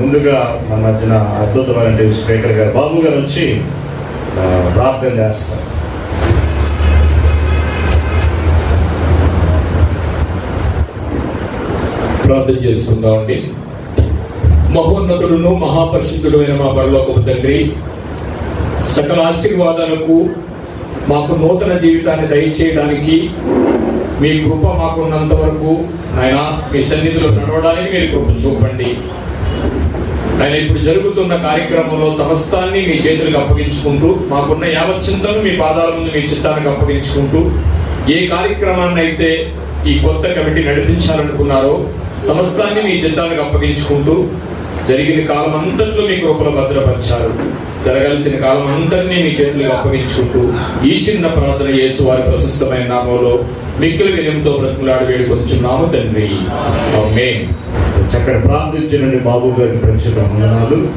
ముందుగా మన మధ్యన అద్భుతమైన స్పీకర్ గారు బాబు గారు వచ్చి ప్రార్థన చేస్తారు. ప్రార్థన చేసుకుందామండి మహోన్నతుడును మహాపరిశుద్ధుడు అయిన మా పరలోకపు తండ్రి సకల ఆశీర్వాదాలకు మాకు నూతన జీవితాన్ని దయచేయడానికి మీ కృప మాకున్నంత వరకు ఆయన మీ సన్నిధిలో నడవడానికి మీరు కృప చూపండి. ఆయన ఇప్పుడు జరుగుతున్న కార్యక్రమంలో సమస్తాన్ని మీ చేతులకు అప్పగించుకుంటూ మాకున్న యావచ్చింతను మీ పాదాల ముందు మీ చిత్తానికి అప్పగించుకుంటూ ఏ కార్యక్రమాన్ని అయితే ఈ కొత్త కమిటీ నడిపించాలనుకున్నారో సమస్తాన్ని మీ చిత్తానికి అప్పగించుకుంటూ జరిగిన కాలం అంతట్లో మీ కృపలో భద్రపరిచారు. జరగాల్సిన కాలం అంతటినీ మీ చేతులకు అప్పగించుకుంటూ ఈ చిన్న ప్రార్థన యేసు వారి ప్రశస్తమైన నామంలో మిక్కులు వినయంతో బ్రతుకులాడి వేడుకొంచున్నాము తండ్రి. ఆమేన్. చక్కటి ప్రార్థించినండి బాబు గారి ప్రేక్షక వందనాలు.